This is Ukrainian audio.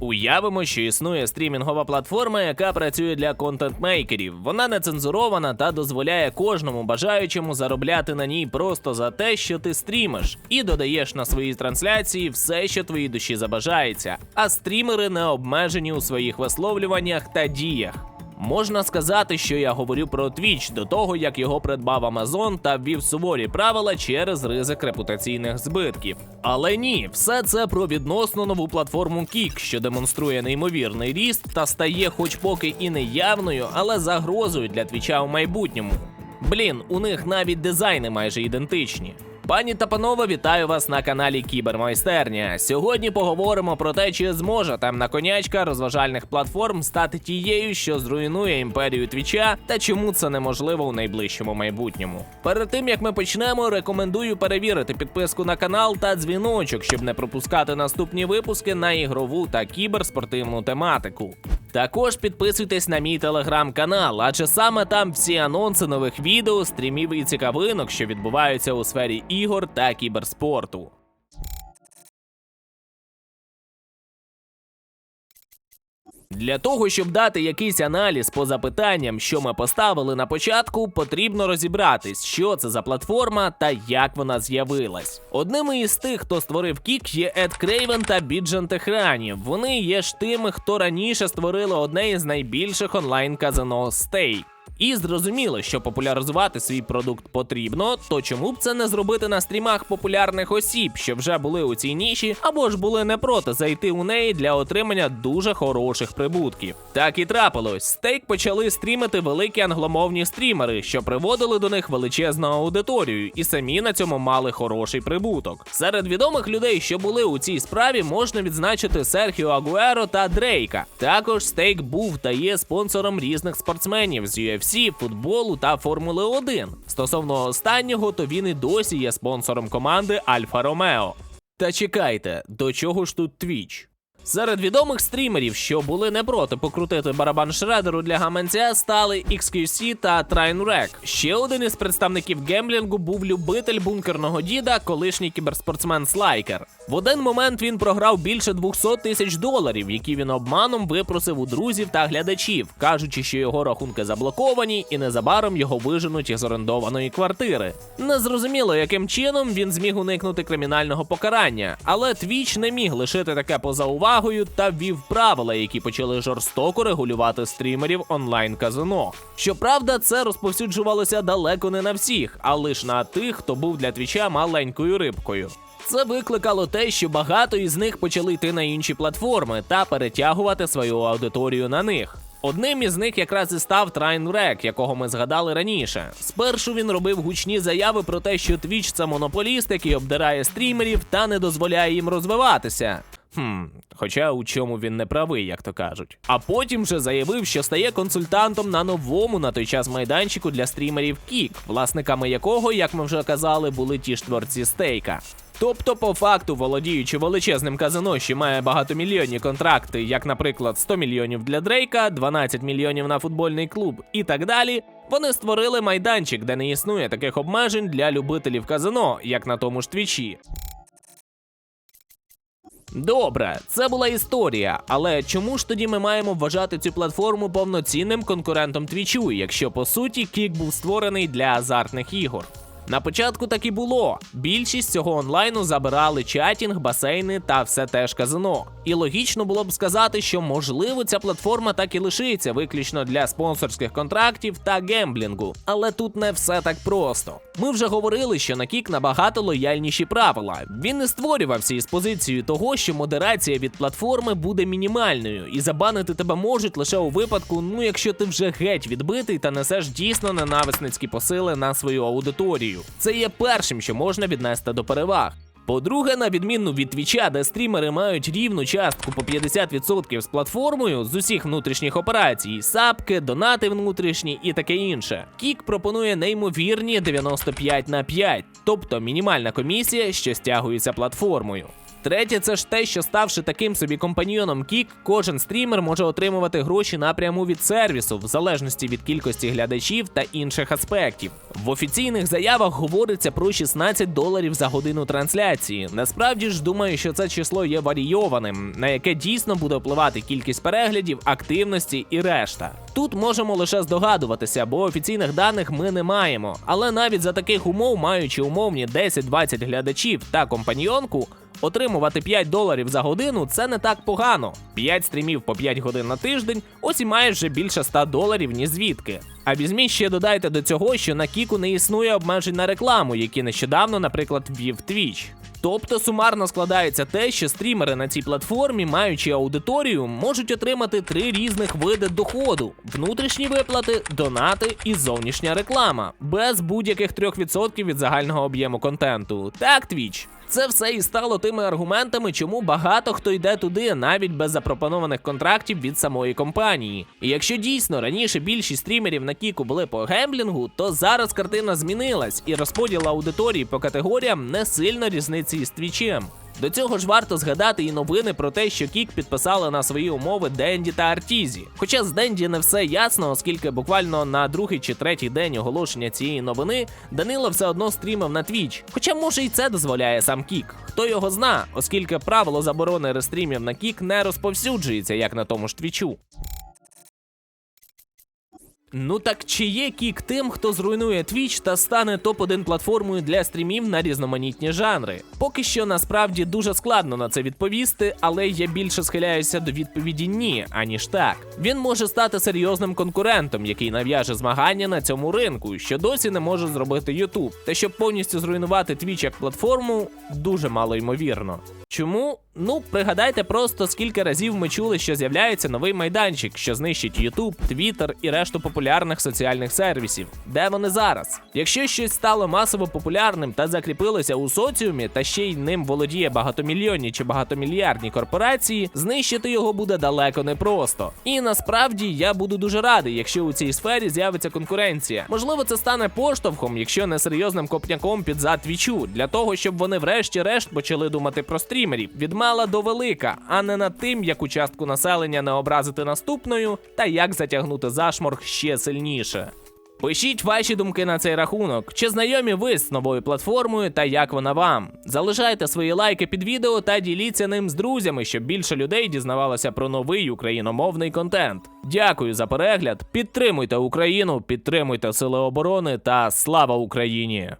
Уявимо, що існує стрімінгова платформа, яка працює для контент-мейкерів. Вона не цензурована та дозволяє кожному бажаючому заробляти на ній просто за те, що ти стрімиш, і додаєш на свої трансляції все, що твоїй душі забажається. А стрімери не обмежені у своїх висловлюваннях та діях. Можна сказати, що я говорю про Twitch до того, як його придбав Amazon та ввів суворі правила через ризик репутаційних збитків. Але ні, все це про відносно нову платформу Kik, що демонструє неймовірний ріст та стає, хоч поки і не явною, але загрозою для твіча у майбутньому. Блін, у них навіть дизайни майже ідентичні. Пані та панове, вітаю вас на каналі Кібермайстерня. Сьогодні поговоримо про те, чи зможе темна конячка розважальних платформ стати тією, що зруйнує імперію Твіча, та чому це неможливо у найближчому майбутньому. Перед тим як ми почнемо, рекомендую перевірити підписку на канал та дзвіночок, щоб не пропускати наступні випуски на ігрову та кіберспортивну тематику. Також підписуйтесь на мій телеграм-канал, адже саме там всі анонси нових відео, стрімів і цікавинок, що відбуваються у сфері ігор та кіберспорту. Для того, щоб дати якийсь аналіз по запитанням, що ми поставили на початку, потрібно розібратись, що це за платформа та як вона з'явилась. Одними із тих, хто створив Кік, є Ед Крейвен та Біджан Техрані. Вони є ж тими, хто раніше створили одне із найбільших онлайн казино Стейк. І зрозуміло, що популяризувати свій продукт потрібно, то чому б це не зробити на стрімах популярних осіб, що вже були у цій ніші, або ж були не проти зайти у неї для отримання дуже хороших прибутків. Так і трапилось. Стейк почали стрімити великі англомовні стрімери, що приводили до них величезну аудиторію, і самі на цьому мали хороший прибуток. Серед відомих людей, що були у цій справі, можна відзначити Серхіо Агуеро та Дрейка. Також Стейк був та є спонсором різних спортсменів з UFC, футболу та Формули 1. Стосовно останнього, то він і досі є спонсором команди Альфа Ромео. Та чекайте, до чого ж тут Twitch? Серед відомих стрімерів, що були не проти покрутити барабан шредеру для гаманця, стали XQC та Trainwreck. Ще один із представників гемблінгу був любитель бункерного діда, колишній кіберспортсмен Слайкер. В один момент він програв більше 200 тисяч доларів, які він обманом випросив у друзів та глядачів, кажучи, що його рахунки заблоковані, і незабаром його виженуть із орендованої квартири. Незрозуміло, яким чином він зміг уникнути кримінального покарання, але Twitch не міг лишити таке поза увагою та ввів правила, які почали жорстоко регулювати стрімерів онлайн казино. Щоправда, це розповсюджувалося далеко не на всіх, а лише на тих, хто був для твіча маленькою рибкою. Це викликало те, що багато із них почали йти на інші платформи та перетягувати свою аудиторію на них. Одним із них якраз і став Trainwreck, якого ми згадали раніше. Спершу він робив гучні заяви про те, що Twitch – це монополіст, який обдирає стрімерів та не дозволяє їм розвиватися. Хм, хоча у чому він не правий, як то кажуть. А потім вже заявив, що стає консультантом на новому на той час майданчику для стрімерів Кік, власниками якого, як ми вже казали, були ті ж творці стейка. Тобто, по факту, володіючи величезним казино, що має багатомільйонні контракти, як, наприклад, 100 мільйонів для Дрейка, 12 мільйонів на футбольний клуб і так далі, вони створили майданчик, де не існує таких обмежень для любителів казино, як на тому ж твічі. Добре, це була історія, але чому ж тоді ми маємо вважати цю платформу повноцінним конкурентом Твічу, якщо по суті Кік був створений для азартних ігор? На початку так і було. Більшість цього онлайну забирали чатінг, басейни та все теж казино. І логічно було б сказати, що можливо ця платформа так і лишиться виключно для спонсорських контрактів та гемблінгу. Але тут не все так просто. Ми вже говорили, що на Кік набагато лояльніші правила. Він не створювався із позицією того, що модерація від платформи буде мінімальною, і забанити тебе можуть лише у випадку, ну якщо ти вже геть відбитий та несеш дійсно ненависницькі посили на свою аудиторію. Це є першим, що можна віднести до переваг. По-друге, на відміну від Твіча, де стрімери мають рівну частку по 50% з платформою з усіх внутрішніх операцій, сапки, донати внутрішні і таке інше. Кік пропонує неймовірні 95 на 5, тобто мінімальна комісія, що стягується платформою. Третє, це ж те, що ставши таким собі компаньйоном Кік, кожен стрімер може отримувати гроші напряму від сервісу, в залежності від кількості глядачів та інших аспектів. В офіційних заявах говориться про 16 доларів за годину трансляції. Насправді ж думаю, що це число є варійованим, на яке дійсно буде впливати кількість переглядів, активності і решта. Тут можемо лише здогадуватися, бо офіційних даних ми не маємо. Але навіть за таких умов, маючи умовні 10-20 глядачів та компаньйонку, Отримувати 5 доларів за годину це не так погано. 5 стрімів по 5 годин на тиждень, ось і маєш вже більше 100 доларів ні звідки. А візьміть ще додайте до цього, що на Кіку не існує обмежень на рекламу, які нещодавно, наприклад, ввів Twitch. Тобто сумарно складається те, що стрімери на цій платформі, маючи аудиторію, можуть отримати три різних види доходу: внутрішні виплати, донати і зовнішня реклама, без будь-яких 3% від загального об'єму контенту. Так, Twitch. Це все і стало тими аргументами, чому багато хто йде туди, навіть без запропонованих контрактів від самої компанії. І якщо дійсно раніше більшість стрімерів на Кіку були по гемблінгу, то зараз картина змінилась, і розподіл аудиторії по категоріям не сильно різниці із твічем. До цього ж варто згадати і новини про те, що Кік підписали на свої умови Денді та Артізі. Хоча з Денді не все ясно, оскільки буквально на другий чи третій день оголошення цієї новини Данило все одно стрімив на Твіч. Хоча може і це дозволяє сам Кік. Хто його зна, оскільки правило заборони рестрімів на Кік не розповсюджується, як на тому ж Твічу. Ну так чи є кік тим, хто зруйнує Twitch та стане топ-1 платформою для стрімів на різноманітні жанри? Поки що насправді дуже складно на це відповісти, але я більше схиляюся до відповіді ні, аніж так. Він може стати серйозним конкурентом, який нав'яже змагання на цьому ринку, що досі не може зробити YouTube. Та щоб повністю зруйнувати Twitch як платформу, дуже мало ймовірно. Чому? Ну, пригадайте просто, скільки разів ми чули, що з'являється новий майданчик, що знищить YouTube, Twitter і решту популярних соціальних сервісів. Де вони зараз? Якщо щось стало масово популярним та закріпилося у соціумі, та ще й ним володіє багатомільйонні чи багатомільярдні корпорації, знищити його буде далеко не просто. І насправді я буду дуже радий, якщо у цій сфері з'явиться конкуренція. Можливо, це стане поштовхом, якщо не серйозним копняком під зад твічу, для того, щоб вони врешті-решт почали думати про стрімерів від мала до велика, а не над тим, яку частку населення не образити наступною, та як затягнути зашморг ще сильніше. Пишіть ваші думки на цей рахунок. Чи знайомі ви з новою платформою та як вона вам? Залишайте свої лайки під відео та діліться ним з друзями, щоб більше людей дізнавалося про новий україномовний контент. Дякую за перегляд. Підтримуйте Україну, підтримуйте Сили оборони та слава Україні!